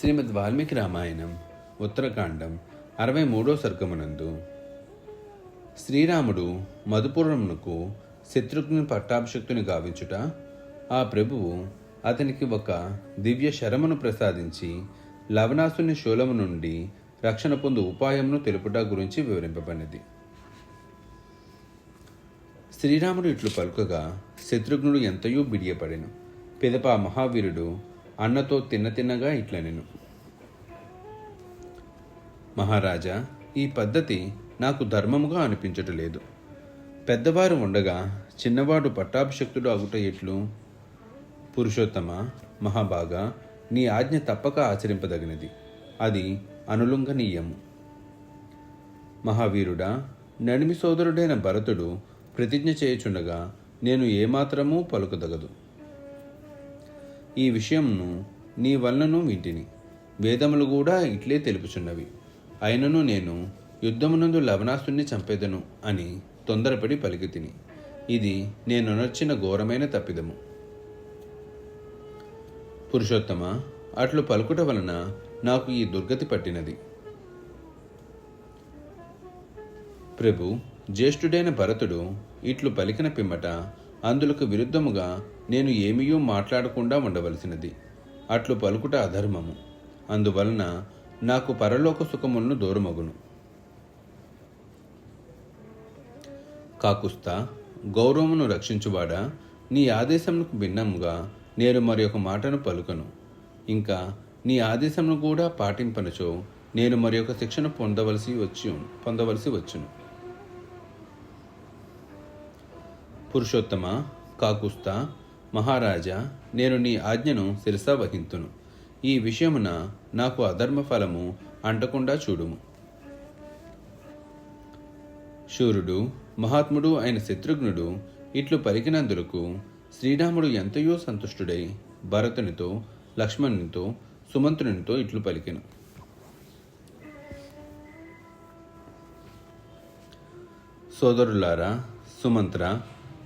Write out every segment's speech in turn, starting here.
శ్రీమద్ వాల్మీకి రామాయణం ఉత్తరకాండం అరవై మూడో సర్గమునందు. శ్రీరాముడు మధుపురమునకు శత్రుఘ్ని పట్టాభిషక్తుని గావించుట ఆ ప్రభువు అతనికి ఒక దివ్య శరమును ప్రసాదించి లవణాసుని శూలము నుండి రక్షణ పొందు ఉపాయమును తెలుపుట గురించి వివరింపబడినది. శ్రీరాముడు ఇట్లు పలుకగా శత్రుఘ్నుడు ఎంతయో బిడియపడెను. పిదప మహావీరుడు అన్నతో తిన్న తిన్నగా ఇట్లనెను మహారాజా ఈ పద్ధతి నాకు ధర్మముగా అనిపించటలేదు పెద్దవారు ఉండగా చిన్నవాడు పట్టాభిషక్తుడు అగుట ఎట్లు? పురుషోత్తమ మహాభాగా నీ ఆజ్ఞ తప్పక ఆచరింపదగినది. అది అనులుంఘనీయము. మహావీరుడా నడిమి సోదరుడైన భరతుడు ప్రతిజ్ఞ చేయుచుండగా నేను ఏమాత్రమూ పలుకదగదు. ఈ విషయంను నీ వలనను వింటిని. వేదములు కూడా ఇట్లే తెలుపుచున్నవి. అయినను నేను యుద్ధమునందు లవణాసుని చంపేదను అని తొందరపడి పలికి తిని ఇది నేను నర్చిన ఘోరమైన తప్పిదము. పురుషోత్తమ అట్లు పలుకుట వలన నాకు ఈ దుర్గతి పట్టినది. ప్రభు జ్యేష్ఠుడైన భరతుడు ఇట్లు పలికిన పిమ్మట అందులకు విరుద్ధముగా నేను ఏమీయూ మాట్లాడకుండా ఉండవలసినది. అట్లు పలుకుట అధర్మము. అందువలన నాకు పరలోక సుఖములను దూరమగును. కాకుస్తా గౌరవమును రక్షించువాడా? నీ ఆదేశమునకు భిన్నముగా నేను మరి ఒక మాటను పలుకను. ఇంకా నీ ఆదేశమును కూడా పాటింపనచో నేను మరి ఒక శిక్షణ పొందవలసి వచ్చి పొందవలసి వచ్చును. పురుషోత్తమ కాకుస్తా మహారాజా నేను నీ ఆజ్ఞను శిరసా వహింతును. ఈ విషయమున నాకు అధర్మ ఫలము అంటకుండా చూడుము. శూరుడు మహాత్ముడు అయిన శత్రుఘ్నుడు ఇట్లు పలికినందులకు శ్రీరాముడు ఎంతయో సంతుష్టుడై భరతునితో లక్ష్మణునితో సుమంత్రునితో ఇట్లు పలికెను. సోదరులారా సుమంత్ర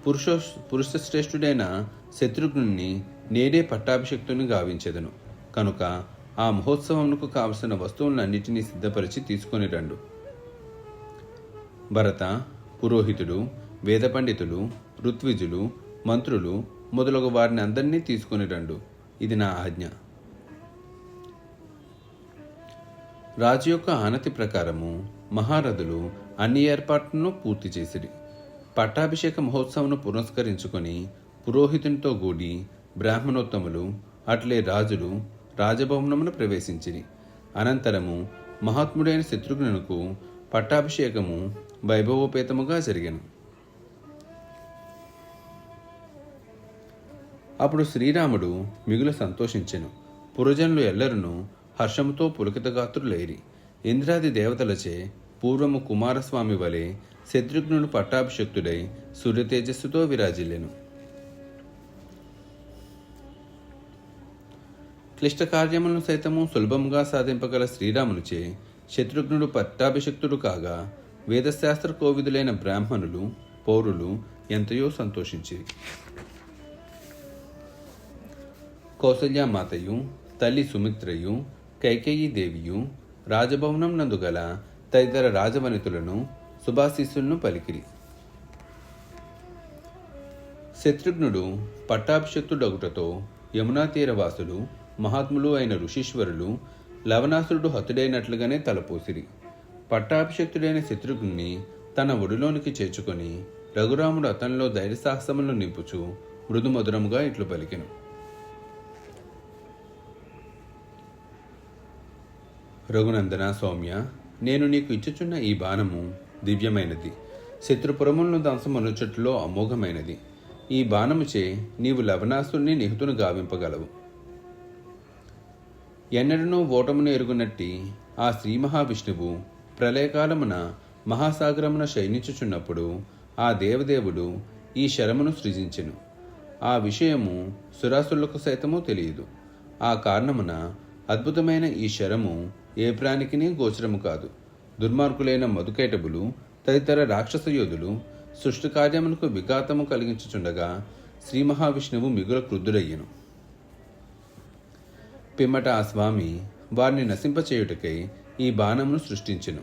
పురుష పురుషశ్రేష్ఠుడైన శత్రుఘ్నుని నేడే పట్టాభిషక్తుని గావించెదను. కనుక ఆ మహోత్సవమునకు కావలసిన వస్తువులన్నిటినీ సిద్ధపరిచి తీసుకొని రండు. భరత పురోహితుడు వేద పండితులు ఋత్విజులు మంత్రులు మొదలగు వారిని అందరినీ తీసుకొని రండు. ఇది నా ఆజ్ఞ. రాజు యొక్క ఆనతి ప్రకారము మహారథులు అన్ని ఏర్పాట్లను పూర్తి చేసిరి. పట్టాభిషేక మహోత్సవం పురస్కరించుకొని పురోహితునితో కూడి బ్రాహ్మణోత్తములు అట్లే రాజులు రాజభవనమును ప్రవేశించిరి. అనంతరము మహాత్ముడైన శత్రుఘ్నునకు పట్టాభిషేకము వైభవోపేతముగా జరిగను. అప్పుడు శ్రీరాముడు మిగులు సంతోషించెను. పురజనులు ఎల్లరును హర్షముతో పులకితగాత్రులేరి. ఇంద్రాది దేవతలచే పూర్వము కుమారస్వామి వలె శత్రుఘ్నుడు పట్టాభిషక్తుడై సూర్యతేజస్సుతో విరాజిల్లెను. క్లిష్ట కార్యములను సైతము సులభముగా సాధింపగల శ్రీరామునిచే శత్రుఘ్నుడు పట్టాభిషక్తుడు కాగా వేదశాస్త్ర కోవిదులైన బ్రాహ్మణులు పౌరులు ఎంతయో సంతోషించి కౌసల్యామాతయు తల్లి సుమిత్రయు కైకేయి దేవియు రాజభవనం నందుగల తదితర రాజవనితులను శుభాశీస్సులను పలికిరి. శత్రుఘ్నుడు పట్టాభిషక్తుడగుటతో యమునా తీరవాసులు మహాత్ములు అయిన ఋషీశ్వరులు లవణాసురుడు హతుడైనట్లుగానే తలపోసిరి. పట్టాభిషక్తుడైన శత్రుఘ్ని తన ఒడిలోనికి చేర్చుకొని రఘురాముడు అతనిలో ధైర్యసాహసములను నింపుచు మృదుమధురముగా ఇట్లు పలికెను. రఘునందన సౌమ్య నేను నీకు ఇచ్చుచున్న ఈ బాణము దివ్యమైనది. శత్రుపురములను దంశమనుచట్లో అమోఘమైనది. ఈ బాణముచే నీవు లవణాసుని నిహతును గావింపగలవు. ఎన్నడనూ ఓటమును ఎరుగునట్టి ఆ శ్రీ మహావిష్ణువు ప్రళయకాలమున మహాసాగరమున శయనించుచున్నప్పుడు ఆ దేవదేవుడు ఈ శరమును సృజించెను. ఆ విషయము సురాసులకు సైతము తెలియదు. ఆ కారణమున అద్భుతమైన ఈ శరము ఏ ప్రాణికిని గోచరము కాదు. దుర్మార్గులైన మధుకైటబులు తదితర రాక్షస యోధులు సృష్టి కార్యమునకు విఘాతము కలిగించుచుండగా శ్రీ మహావిష్ణువు మిగుల క్రుద్ధుడయ్యను. పిమ్మట ఆ స్వామి వారిని నశింపచేయుటకై ఈ బాణమును సృష్టించెను.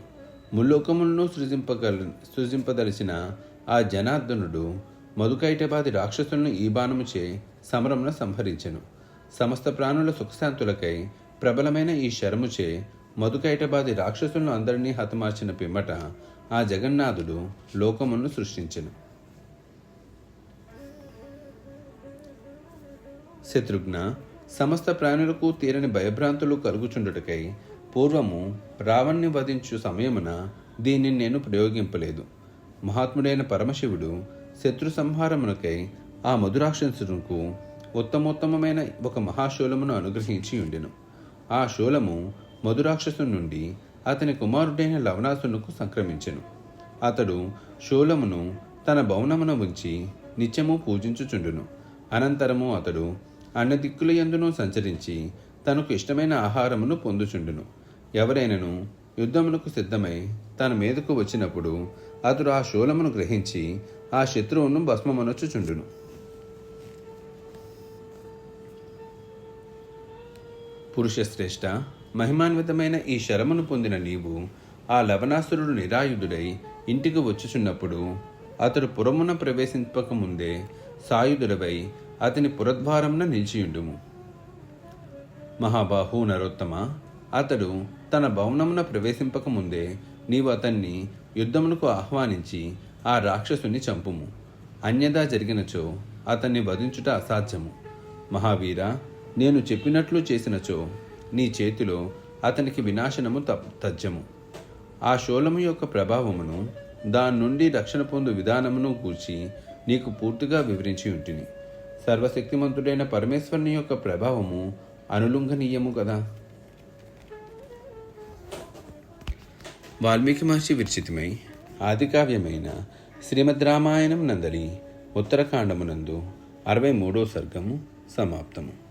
ముల్లోకములను సృజింపగల సృజింపదలిచిన ఆ జనార్దనుడు మధుకైటబాది రాక్షసులను ఈ బాణముచే సమరమున సంహరించెను. సమస్త ప్రాణుల సుఖశాంతులకై ప్రబలమైన ఈ శరముచే మధుకైటబాది రాక్షసులను అందరినీ హతమార్చిన పిమ్మట ఆ జగన్నాథుడు లోకమును సృష్టించెను. శత్రుఘ్న సమస్త ప్రాణులకు తీరని భయభ్రాంతులు కలుగుచుండుటకై పూర్వము రావణ్ణి వధించు సమయమున దీన్ని నేను ప్రయోగింపలేదు. మహాత్ముడైన పరమశివుడు శత్రు సంహారమునకై ఆ మధురాక్షసునకు ఉత్తమోత్తమమైన ఒక మహాశూలమును అనుగ్రహించి ఉండెను. ఆ శూలము మధురాక్షసు నుండి అతని కుమారుడైన లవణాసునకు సంక్రమించెను. అతడు శూలమును తన భవనమున ఉంచి నిత్యము పూజించుచుండును. అనంతరము అతడు అన్న యందును సంచరించి తనకు ఇష్టమైన ఆహారమును పొందుచుండును. ఎవరైనను యుద్ధమునకు సిద్ధమై తన మీదకు వచ్చినప్పుడు అతడు ఆ శూలమును గ్రహించి ఆ శత్రువును భస్మమనొచ్చుచుండును. పురుషశ్రేష్ఠ మహిమాన్వితమైన ఈ శరమును పొందిన నీవు ఆ లవణాసురుడు నిరాయుధుడై ఇంటికి వచ్చుచున్నప్పుడు అతడు పురమున ప్రవేశింపక ముందే సాయుధుడవై అతని పురద్వారమున నిలిచియుండుము. మహాబాహు నరోత్తమ అతడు తన భవనమున ప్రవేశింపక ముందే నీవు అతన్ని యుద్ధమునకు ఆహ్వానించి ఆ రాక్షసుని చంపుము. అన్యదా జరిగినచో అతన్ని వధించుట అసాధ్యము. మహావీర నేను చెప్పినట్లు చేసినచో నీ చేతిలో అతనికి వినాశనము తజ్జము. ఆ శోలము యొక్క ప్రభావమును దాని నుండి రక్షణ పొందు విధానమును గూర్చి నీకు పూర్తిగా వివరించి ఉంటుంది సర్వశక్తిమంతుడైన పరమేశ్వరుని యొక్క ప్రభావము అనులుంఘనీయము కదా వాల్మీకి మహర్షి విరచితమై ఆదికావ్యమైన శ్రీమద్ రామాయణం నందలి ఉత్తరకాండమునందు అరవై మూడో సర్గము సమాప్తము.